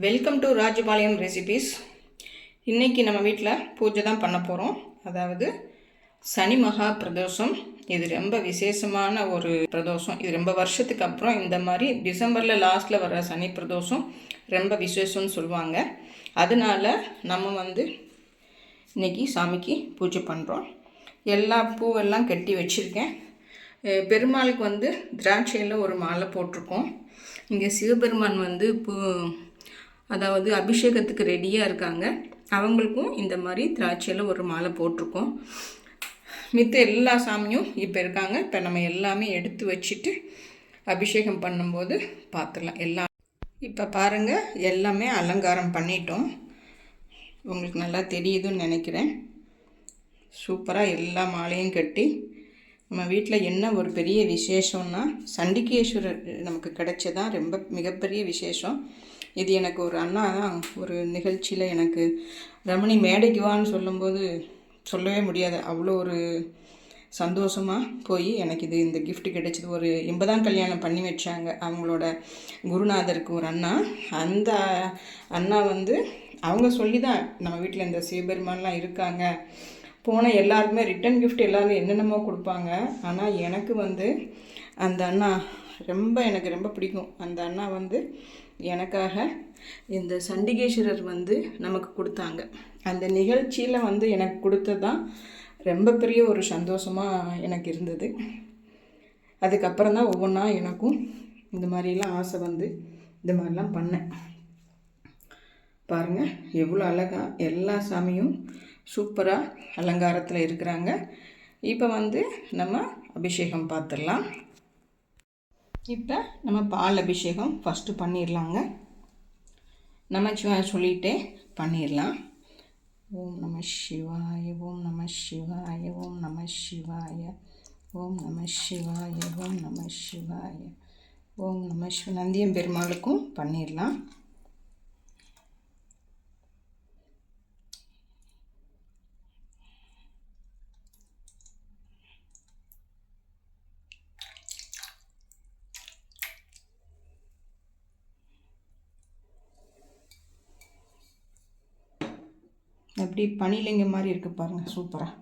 Welcome to Rajapalayam recipes இன்றைக்கி நம்ம வீட்டில் பூஜை தான் பண்ண போகிறோம் அதாவது சனி மகா பிரதோஷம். இது ரொம்ப விசேஷமான ஒரு பிரதோஷம். இது ரொம்ப வருஷத்துக்கு அப்புறம் இந்த மாதிரி டிசம்பரில் லாஸ்ட்டில் வர சனி பிரதோஷம் ரொம்ப விசேஷம்னு சொல்லுவாங்க. அதனால நம்ம வந்து இன்னைக்கு சாமிக்கு பூஜை பண்ணுறோம் எல்லா பூவெல்லாம் கட்டி வச்சுருக்கேன். பெருமாளுக்கு வந்து திராட்சையில் ஒரு மாலை போட்டிருக்கோம். இங்கே சிவபெருமான் வந்து பூ அதாவது அபிஷேகத்துக்கு ரெடியாக இருக்காங்க. அவங்களுக்கும் இந்த மாதிரி திராட்சையில் ஒரு மாலை போட்டிருக்கோம். மித்த எல்லா சாமியும் இப்போ இருக்காங்க. இப்போ நம்ம எல்லாமே எடுத்து வச்சுட்டு அபிஷேகம் பண்ணும்போது பார்த்துடலாம் எல்லாம் இப்போ பாருங்கள் எல்லாமே அலங்காரம் பண்ணிட்டோம். உங்களுக்கு நல்லா தெரியுதுன்னு நினைக்கிறேன். சூப்பராக எல்லா மாலையும் கட்டி நம்ம வீட்டில் என்ன ஒரு பெரிய விசேஷம்னா சண்டிகேஸ்வரர் நமக்கு கிடைச்சதான் ரொம்ப மிகப்பெரிய விசேஷம். இது எனக்கு ஒரு அண்ணா தான். ஒரு நிகழ்ச்சியில் எனக்கு ரமணி மேடைக்கு வான்னு சொல்லும்போது சொல்லவே முடியாது. அவ்வளோ ஒரு சந்தோஷமாக போய் எனக்கு இது இந்த கிஃப்ட் கிடைச்சது. ஒரு எண்பதாம் கல்யாணம் பண்ணி வச்சாங்க. அவங்களோட குருநாதருக்கு ஒரு அண்ணா. அந்த அண்ணா வந்து அவங்க சொல்லி தான் நம்ம வீட்டில் இந்த சிவபெருமான்லாம் இருக்காங்க. போன எல்லாருக்குமே ரிட்டன் கிஃப்ட் எல்லோரும் என்னென்னமோ கொடுப்பாங்க. ஆனால் எனக்கு வந்து அந்த அண்ணா ரொம்ப எனக்கு ரொம்ப பிடிக்கும். அந்த அண்ணா வந்து எனக்காக இந்த சண்டிகேஸ்வரர் வந்து நமக்கு கொடுத்தாங்க. அந்த நிகழ்ச்சியில் வந்து எனக்கு கொடுத்தது தான் ரொம்ப பெரிய ஒரு சந்தோஷமாக எனக்கு இருந்தது. அதுக்கப்புறம் தான் ஒவ்வொன்றா எனக்கும் இந்த மாதிரிலாம் ஆசை வந்து இந்த மாதிரிலாம் பண்ணேன். பாருங்கள் எவ்வளோ அழகாக எல்லா சாமியும் சூப்பராக அலங்காரத்தில் இருக்கிறாங்க. இப்போ வந்து நம்ம அபிஷேகம் பார்த்துடலாம். இப்போ நம்ம பால் அபிஷேகம் ஃபஸ்ட்டு பண்ணிடலாங்க நம்ம சொல்லிகிட்டே பண்ணிடலாம் ஓம் நம சிவாய ஓம் நம சிவாய ஓம் நம சிவாய ஓம் நம சிவாய ஓம் நம சிவாய. ஓம் நம சிவ. நந்தியம் பெருமாளுக்கும் பண்ணிடலாம் அப்படி பனிலிங்கம் மாதிரி இருக்குது பாருங்கள் சூப்பராக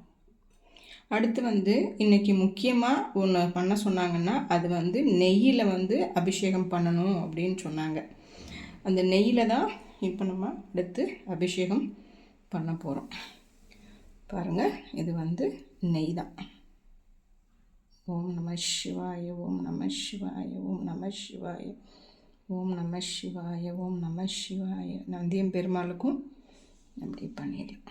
அடுத்து வந்து இன்றைக்கி முக்கியமாக ஒன்று பண்ண சொன்னாங்கன்னா அது வந்து நெய்யில் வந்து அபிஷேகம் பண்ணணும் அப்படின்னு சொன்னாங்க. அந்த நெய்யில் தான் இப்போ நம்ம அடுத்து அபிஷேகம் பண்ண போகிறோம் பாருங்கள் இது வந்து நெய் தான். ஓம் நம சிவாய ஓம் நம சிவாய ஓம் நம சிவாய ஓம் நம சிவாய ஓம் நம சிவாய. நந்தியம் பெருமாளுக்கும் அப்படி பண்ணிடலாம்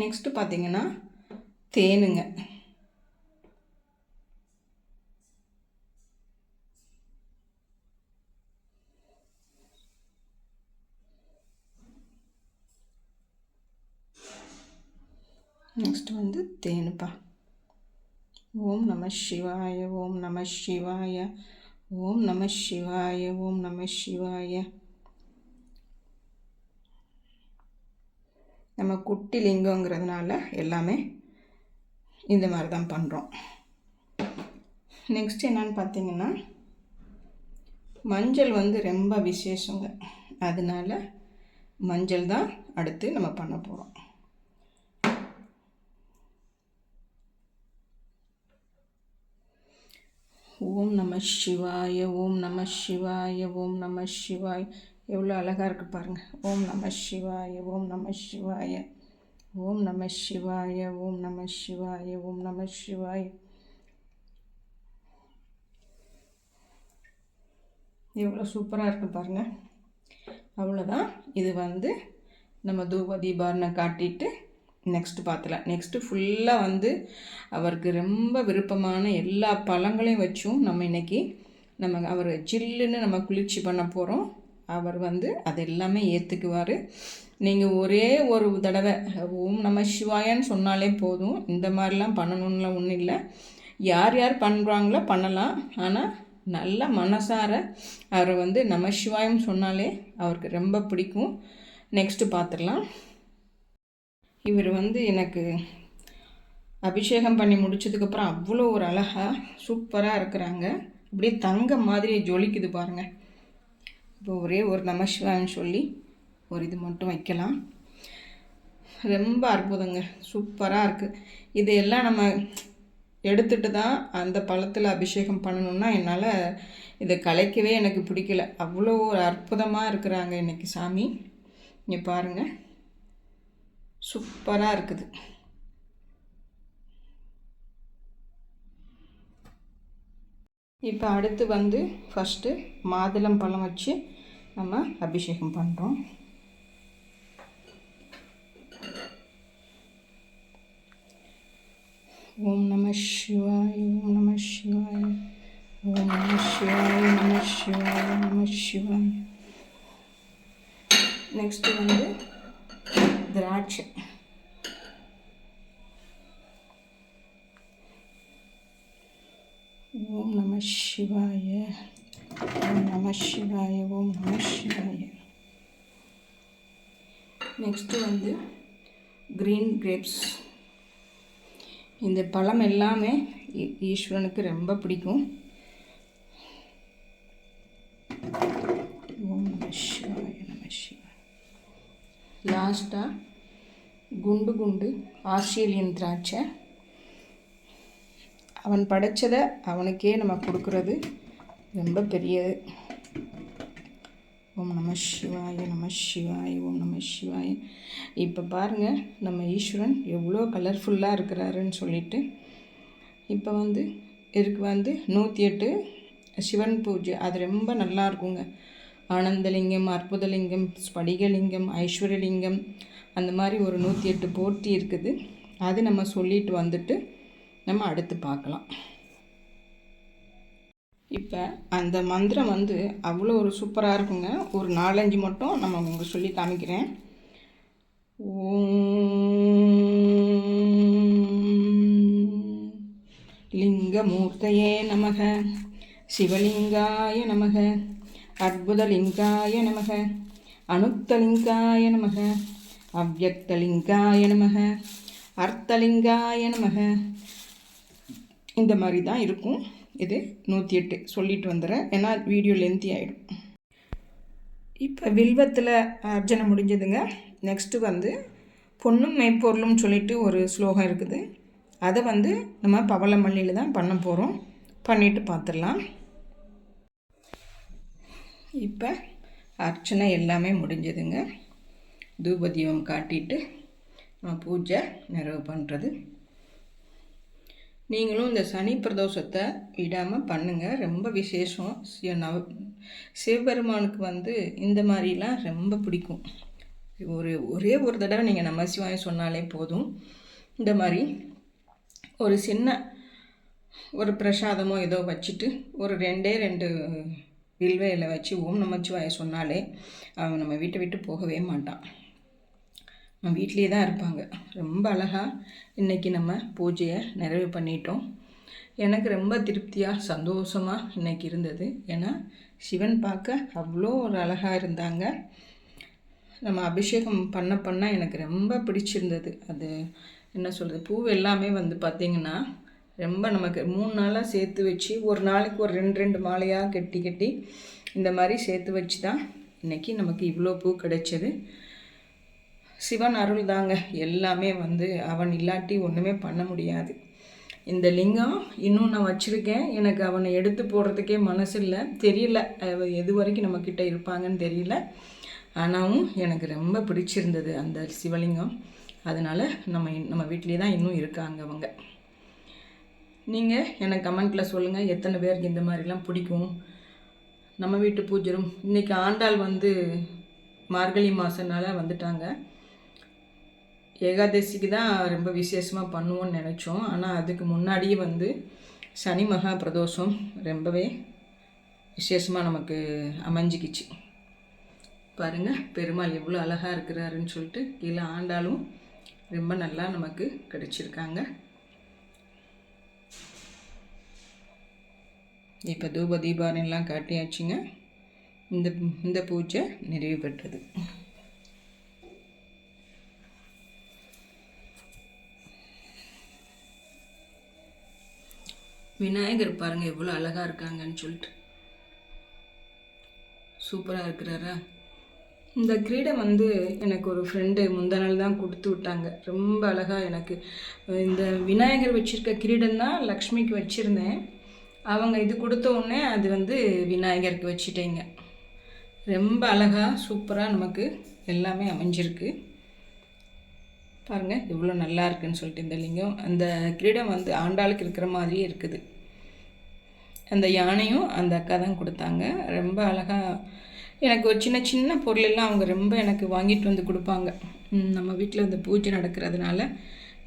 நெக்ஸ்ட்டு பார்த்தீங்கன்னா தேனுங்க. நெக்ஸ்ட் வந்து தேனுப்பா. ஓம் நம சிவாய ஓம் நம சிவாய ஓம் நம சிவாய ஓம் நம சிவாய. நம்ம குட்டி லிங்கங்கிறதுனால எல்லாமே இந்த மாதிரி தான் பண்ணுறோம் நெக்ஸ்ட் என்னன்னு பார்த்தீங்கன்னா மஞ்சள் வந்து ரொம்ப விசேஷங்க. அதனால மஞ்சள் தான் அடுத்து நம்ம பண்ண போகிறோம் ஓம் நம சிவாய ஓம் நம சிவாய ஓம் நம சிவாய். எவ்வளோ அழகாக இருக்குது பாருங்கள் ஓம் நம சிவாய ஓம் நம சிவாய ஓம் நம சிவாய ஓம் நம சிவாய ஓம் நம சிவாய. எவ்வளோ சூப்பராக இருக்கு பாருங்கள் அவ்வளோதான். இது வந்து நம்ம தூப தீபாரனை காட்டிட்டு நெக்ஸ்ட்டு பார்த்துலாம் நெக்ஸ்ட்டு ஃபுல்லாக வந்து அவருக்கு ரொம்ப விருப்பமான எல்லா பழங்களையும் வச்சும் நம்ம இன்னைக்கு நம்ம அவர் ஜில்லுன்னு நம்ம குளிர்ச்சி பண்ண போகிறோம் அவர் வந்து அது எல்லாமே ஏற்றுக்குவார் நீங்கள் ஒரே ஒரு தடவை ஓம் நம்ம சிவாயன்னு சொன்னாலே போதும். இந்த மாதிரிலாம் பண்ணணும்லாம் ஒன்றும் இல்லை. யார் யார் பண்ணுறாங்களோ பண்ணலாம். ஆனால் நல்ல மனசார அவரை வந்து நம சிவாயம் சொன்னாலே அவருக்கு ரொம்ப பிடிக்கும். நெக்ஸ்ட்டு பார்த்துடலாம் இவர் வந்து எனக்கு அபிஷேகம் பண்ணி முடிச்சதுக்கப்புறம் அவ்வளோ ஒரு அழகாக சூப்பராக இருக்கிறாங்க. அப்படியே தங்கம் மாதிரி ஜொலிக்குது பாருங்கள் இப்போ ஒரே ஒரு நமசிவான்னு சொல்லி ஒரு இது மட்டும் வைக்கலாம். ரொம்ப அற்புதங்க. சூப்பராக இருக்குது இதையெல்லாம் நம்ம எடுத்துட்டு தான் அந்த பழத்தில் அபிஷேகம் பண்ணணுன்னா என்னால் இதை கலைக்கவே எனக்கு பிடிக்கல. அவ்வளோ ஒரு அற்புதமாக இருக்கிறாங்க இன்றைக்கி சாமி. இங்கே பாருங்கள் சூப்பராக இருக்குது. இப்போ அடுத்து வந்து ஃபஸ்ட்டு மாதுளம் பழம் வச்சு நம்ம அபிஷேகம் பண்ணுறோம் ஓம் நம சிவாய் ஓம் நம சிவாய் ஓம் நம சிவாய் நம சிவாய் நம சிவாய். நெக்ஸ்ட்டு வந்து திராட்சை ஓம் நம சிவாய ஓம் நம சிவாய ஓம் நம சிவாய நெக்ஸ்ட்டு வந்து க்ரீன் கிரேப்ஸ் இந்த பழம் எல்லாமே ஈஸ்வரனுக்கு ரொம்ப பிடிக்கும். ஓம் நம சிவாய நம சிவாய லாஸ்ட்டாக குண்டு குண்டு ஆஸ்திரேலியன் திராட்சை. அவன் படைச்சதை அவனுக்கே நம்ம கொடுக்குறது ரொம்ப பெரியது. ஓம் நம சிவாய நம சிவாய ஓம் நம சிவாய. இப்போ பாருங்கள் நம்ம ஈஸ்வரன் எவ்வளோ கலர்ஃபுல்லாக இருக்கிறாருன்னு சொல்லிட்டு இப்போ வந்து இதுக்கு வந்து நூற்றி எட்டு சிவன் பூஜை. அது ரொம்ப நல்லா இருக்குங்க. ஆனந்தலிங்கம் அற்புதலிங்கம் ஸ்படிகலிங்கம் ஐஸ்வர்யலிங்கம் அந்த மாதிரி ஒரு நூற்றி எட்டு போட்டி இருக்குது. அது நம்ம சொல்லிட்டு வந்துட்டு நம்ம அடுத்து பார்க்கலாம். இப்போ அந்த மந்திரம் வந்து அவ்வளோ ஒரு சூப்பராக இருக்குங்க. ஒரு நாலஞ்சு மட்டும் நம்ம உங்களுக்கு சொல்லி காமிக்கிறேன். லிங்கமூர்த்தையே நமக சிவலிங்காய நமக அற்புதலிங்காய நமக அனுத்தலிங்காய நமக அவ்வக்தலிங்காய நமக அர்த்தலிங்காய நமக இந்த மாதிரி தான் இருக்கும். இது நூற்றி எட்டு சொல்லிட்டு வந்துடுறேன் ஏன்னா வீடியோ லென்த்தி ஆகிடும் இப்போ வில்வத்தில் அர்ச்சனை முடிஞ்சதுங்க. நெக்ஸ்ட்டு வந்து பொண்ணும் மெய்ப்பொருளும் சொல்லிட்டு ஒரு ஸ்லோகம் இருக்குது. அதை வந்து நம்ம பவளமல்லியில் தான் பண்ண போகிறோம் பண்ணிவிட்டு பார்த்துடலாம் இப்போ அர்ச்சனை எல்லாமே முடிஞ்சதுங்க. தூபதீபம் காட்டிட்டு நம்ம பூஜை நிறைவு பண்ணுறது நீங்களும் இந்த சனி பிரதோஷத்தை விடாமல் பண்ணுங்கள் ரொம்ப விசேஷம். நவ சிவபெருமானுக்கு வந்து இந்த மாதிரிலாம் ரொம்ப பிடிக்கும். ஒரு ஒரே ஒரு தடவை நீங்கள் நம்ம சிவாயம் சொன்னாலே போதும். இந்த மாதிரி ஒரு சின்ன ஒரு பிரசாதமோ ஏதோ வச்சுட்டு ஒரு ரெண்டே ரெண்டு வில்வையில் வச்சு ஓம் நமச்சிவாய சொன்னாலே அவன் நம்ம வீட்டை விட்டு போகவே மாட்டான். வீட்லேயே தான் இருப்பாங்க. ரொம்ப அழகாக இன்றைக்கி நம்ம பூஜையை நிறைவு பண்ணிட்டோம். எனக்கு ரொம்ப திருப்தியாக சந்தோஷமாக இன்றைக்கி இருந்தது. ஏன்னா சிவன் பார்க்க அவ்வளோ ஒரு அழகாக இருந்தாங்க. நம்ம அபிஷேகம் பண்ண பண்ண எனக்கு ரொம்ப பிடிச்சிருந்தது. அது என்ன சொல்கிறது பூ எல்லாமே வந்து பார்த்திங்கன்னா ரொம்ப நமக்கு மூணு நாளாக சேர்த்து வச்சு ஒரு நாளைக்கு ஒரு ரெண்டு ரெண்டு மாலையாக கட்டி கட்டி இந்த மாதிரி சேர்த்து வச்சு தான் இன்றைக்கி நமக்கு இவ்வளோ பூ கிடைச்சது. சிவன் அருள் தாங்க எல்லாமே வந்து அவன் இல்லாட்டி ஒன்றுமே பண்ண முடியாது. இந்த லிங்கம் இன்னும் நான் வச்சுருக்கேன். எனக்கு அவனை எடுத்து போடுறதுக்கே மனசு இல்லை. தெரியல. எது வரைக்கும் நம்மக்கிட்ட இருப்பாங்கன்னு தெரியல. ஆனாலும் எனக்கு ரொம்ப பிடிச்சிருந்தது அந்த சிவலிங்கம். அதனால் நம்ம நம்ம வீட்லேயே தான் இன்னும் இருக்காங்க அவங்க. நீங்கள் எனக்கு கமெண்ட்டில் சொல்லுங்கள் எத்தனை பேருக்கு இந்த மாதிரிலாம் பிடிக்கும்? நம்ம வீட்டு பூஜரும் இன்றைக்கி ஆண்டாள் வந்து மார்கழி மாதனால வந்துட்டாங்க. ஏகாதசிக்கு தான் ரொம்ப விசேஷமாக பண்ணுவோன்னு நினச்சோம். ஆனால் அதுக்கு முன்னாடியே வந்து சனி மகா பிரதோஷம் ரொம்பவே விசேஷமாக நமக்கு அமைஞ்சிக்கிச்சு. பாருங்கள் பெருமாள் எவ்வளோ அழகாக இருக்கிறாருன்னு சொல்லிட்டு கீழே ஆண்டாலும் ரொம்ப நல்லா நமக்கு கிடைச்சிருக்காங்க. இப்போ தூப தீபாவளிலாம் காட்டியாச்சுங்க. இந்த இந்த பூஜை நிறைவு பெற்றது. விநாயகர் பாருங்கள் எவ்வளோ அழகாக இருக்காங்கன்னு சொல்லிட்டு. சூப்பராக இருக்கிறாரா? இந்த கிரீடம் வந்து எனக்கு ஒரு ஃப்ரெண்டு முந்த நாள் தான் கொடுத்து விட்டாங்க. ரொம்ப அழகாக எனக்கு. இந்த விநாயகர் வச்சுருக்க கிரீடம் தான் லக்ஷ்மிக்கு வச்சுருந்தேன். அவங்க இது கொடுத்த உடனே அது வந்து விநாயகருக்கு வச்சுட்டேங்க. ரொம்ப அழகாக சூப்பராக நமக்கு எல்லாமே அமைஞ்சிருக்கு. பாருங்கள் எவ்வளோ நல்லா இருக்குன்னு சொல்லிட்டு இந்த லிங்கம். அந்த கிரீடம் வந்து ஆண்டாளுக்கு இருக்கிற மாதிரியே இருக்குது. அந்த யானையும் அந்த அக்கா தான் கொடுத்தாங்க. ரொம்ப அழகாக எனக்கு ஒரு சின்ன சின்ன பொருளெல்லாம் அவங்க ரொம்ப எனக்கு வாங்கிட்டு வந்து கொடுப்பாங்க. நம்ம வீட்டில் இந்த பூஜை நடக்கிறதுனால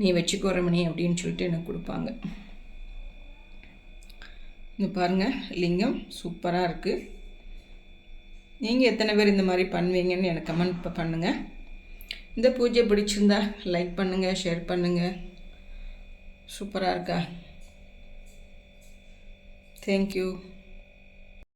நீ வச்சுக்கோ ரமணி அப்படின்னு சொல்லிட்டு எனக்கு கொடுப்பாங்க. இங்கே பாருங்கள் லிங்கம் சூப்பராக இருக்குது நீங்கள் எத்தனை பேர் இந்த மாதிரி பண்ணுவீங்கன்னு எனக்கு கமெண்ட் பண்ணுங்கள் இந்த பூஜை பிடிச்சிருந்தா லைக் பண்ணுங்கள் ஷேர் பண்ணுங்கள் சூப்பராக இருக்கா? Thank you.